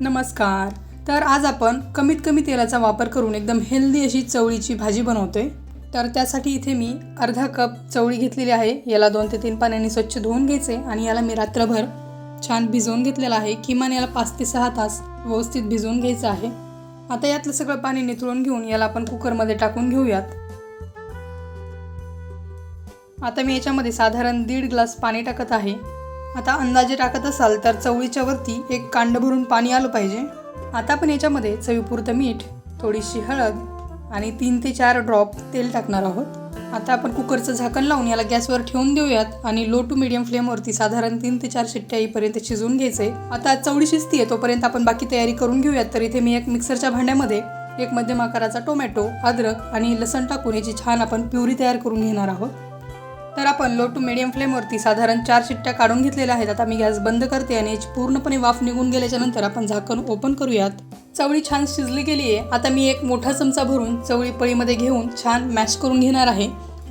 नमस्कार. तर आज आपण कमीत कमी तेलाचा वापर करून एकदम हेल्दी अशी चवळीची भाजी बनवतोय. तर त्यासाठी इथे मी अर्धा कप चवळी घेतलेली आहे. याला दोन ते तीन पाण्याने स्वच्छ धुवून घ्यायचे आणि याला मी रात्रभर छान भिजवून घेतलेलं आहे. किमान याला पाच ते सहा तास व्यवस्थित भिजवून घ्यायचं आहे. आता यातलं सगळं पाणी निथळून घेऊन याला आपण कुकरमध्ये टाकून घेऊयात. आता मी याच्यामध्ये साधारण दीड ग्लास पाणी टाकत आहे. आता अंदाजे टाकत असाल तर चवळीच्या वरती एक कांड भरून पाणी आलं पाहिजे. आता आपण याच्यामध्ये चवीपुरतं मीठ थोडीशी हळद आणि तीन ते चार ड्रॉप तेल टाकणार आहोत. आता आपण कुकरचं झाकण लावून याला गॅसवर ठेवून देऊयात आणि लो टू मिडियम फ्लेमवरती साधारण तीन ते चार शिट्ट्या येईपर्यंत शिजवून घ्यायचे. आता चवळी शिजतीये तोपर्यंत आपण बाकी तयारी करून घेऊयात. तर इथे मी एक मिक्सरच्या भांड्यामध्ये एक मध्यम आकाराचा टोमॅटो अद्रक आणि लसण टाकून याची छान आपण प्युरी तयार करून घेणार आहोत. तर आपण लो टू मिडियम फ्लेमवरती साधारण चार शिट्ट्या काढून घेतलेल्या आहेत. आता मी गॅस बंद करते आणि याची पूर्णपणे वाफ निघून गेल्याच्यानंतर आपण झाकण ओपन करूयात. चवळी छान शिजली गेली आहे. आता मी एक मोठा चमचा भरून चवळी पळीमध्ये घेऊन छान मॅश करून घेणार आहे.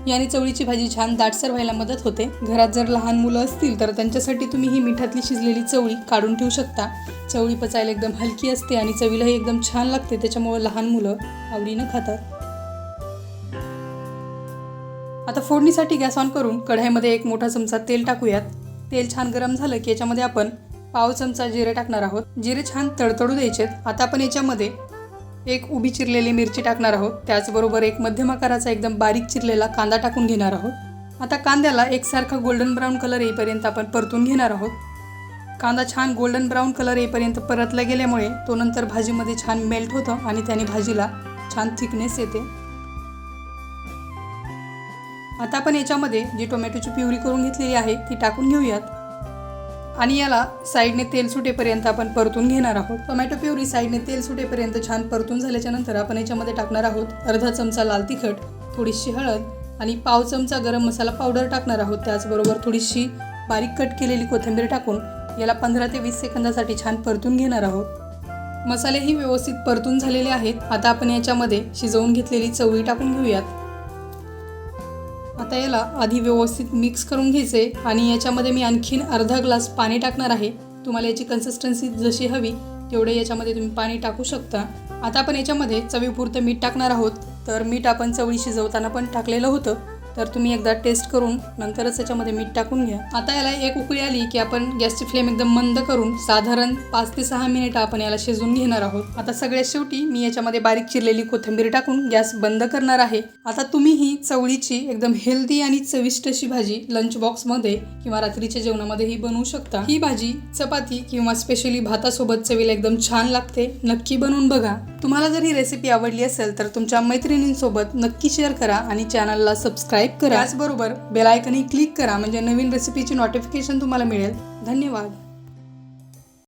याने चवळीची भाजी छान दाटसर व्हायला मदत होते. घरात जर लहान मुलं असतील तर त्यांच्यासाठी तुम्ही ही मिठातली शिजलेली चवळी काढून ठेवू शकता. चवळी पचायला एकदम हलकी असते आणि चवीलाही एकदम छान लागते. त्याच्यामुळे लहान मुलं आवडीनं खातात. आता फोडणीसाठी गॅस ऑन करून कढाईमध्ये एक मोठा चमचा तेल टाकूयात. तेल छान गरम झालं की याच्यामध्ये आपण पाव चमचा जिरे टाकणार आहोत. जिरे छान तडतडू द्यायचेत. आता आपण याच्यामध्ये एक उभी चिरलेली मिरची टाकणार आहोत. त्याचबरोबर एक मध्यम आकाराचा एकदम बारीक चिरलेला कांदा टाकून घेणार आहोत. आता कांद्याला एकसारखा गोल्डन ब्राऊन कलर येईपर्यंत आपण परतून घेणार आहोत. कांदा छान गोल्डन ब्राऊन कलर येईपर्यंत परतला गेल्यामुळे तो नंतर भाजीमध्ये छान मेल्ट होतं आणि त्याने भाजीला छान थिकनेस येते. आता आपण याच्यामध्ये जी टोमॅटोची प्युरी करून घेतलेली आहे ती टाकून घेऊयात. आणि याला साईडने तेल सुटेपर्यंत आपण परतून घेणार आहोत. टोमॅटो प्युरी साईडने तेल सुटेपर्यंत छान परतून झाल्याच्यानंतर आपण याच्यामध्ये टाकणार आहोत अर्धा चमचा लाल तिखट थोडीशी हळद आणि पाव चमचा गरम मसाला पावडर टाकणार आहोत. त्याचबरोबर थोडीशी बारीक कट केलेली कोथिंबीर टाकून याला पंधरा ते वीस सेकंदासाठी छान परतून घेणार आहोत. मसालेही व्यवस्थित परतून झालेले आहेत. आता आपण याच्यामध्ये शिजवून घेतलेली चवळी टाकून घेऊयात. आता याला आधी व्यवस्थित मिक्स करून घ्यायचे आणि याच्यामध्ये मी आणखीन अर्धा ग्लास पाणी टाकणार आहे. तुम्हाला याची कन्सिस्टन्सी जशी हवी तेवढे याच्यामध्ये तुम्ही पाणी टाकू शकता. आता आपण याच्यामध्ये चवीपुरतं मीठ टाकणार आहोत. तर मीठ आपण चवळी शिजवताना पण टाकलेलं होतं. तर तुम्ही एकदा टेस्ट करून नंतरच याच्यामध्ये मीठ टाकून घ्या. आता याला एक उकळी आली की आपण गॅसची फ्लेम एकदम मंद करून साधारण पाच ते सहा मिनिटं आपण याला शिजवून घेणार आहोत. आता सगळ्यात शेवटी मी याच्यामध्ये बारीक चिरलेली कोथिंबीर टाकून गॅस बंद करणार आहे. आता तुम्ही ही चवळीची एकदम हेल्दी आणि चविष्ट अशी भाजी लंच बॉक्समध्ये किंवा रात्रीच्या जेवणामध्येही बनवू शकता. ही भाजी चपाती किंवा स्पेशली भातासोबत चवीला एकदम छान लागते. नक्की बनवून बघा. तुम्हाला जर ही रेसिपी आवडली असेल तर तुमच्या मैत्रिणींसोबत नक्की शेअर करा आणि चॅनलला सबस्क्राईब करा. त्याचबरोबर बेलायकनही क्लिक करा म्हणजे नवीन रेसिपीची नोटिफिकेशन तुम्हाला मिळेल. धन्यवाद.